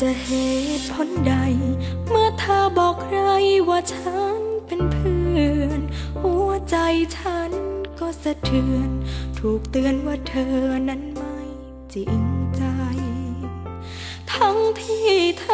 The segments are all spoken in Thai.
จะเหตุผลใด เมื่อเธอบอกใครว่าฉันเป็นเพื่อน หัวใจฉันก็สะเทือน ถูกเตือนว่าเธอนั้นไม่จริงใจ ทั้งที่เธอ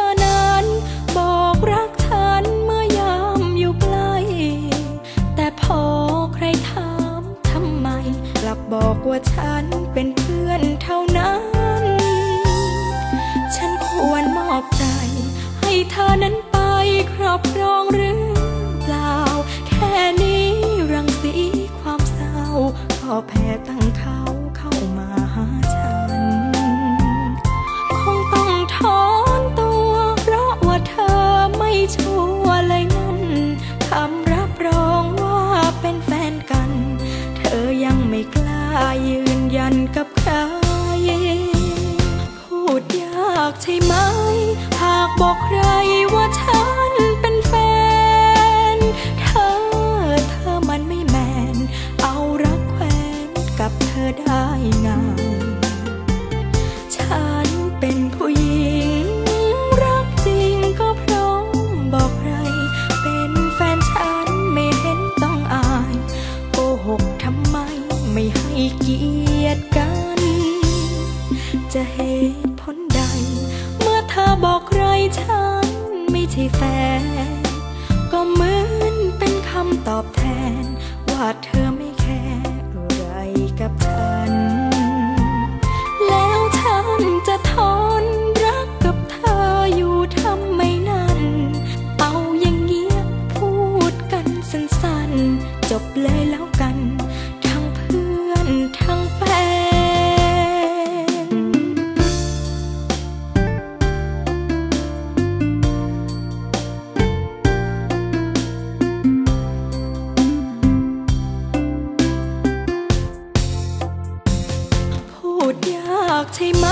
ยืนยันกับใคร พูดยากใช่ไหม หากบอกใคร ใช่แฟน ก็เหมือนเป็นคำตอบแทน ว่าเธอไม่แคร์อะไรกับฉัน แล้วฉันจะทนรักกับเธออยู่ทำไมนั้น เอาอย่างเงี้ยพูดกันสั้นๆ จบเลยแล้วกันากใช่ไหม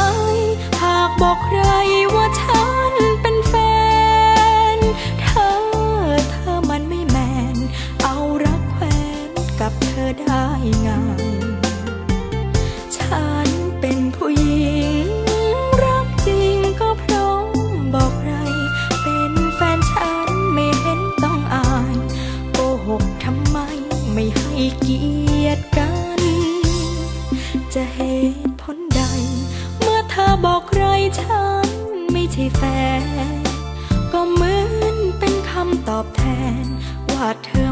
หากบอกใครว่าเธอ ฉันไม่ใช่แฟน ก็เหมือนเป็นคำตอบแทนว่าเธอ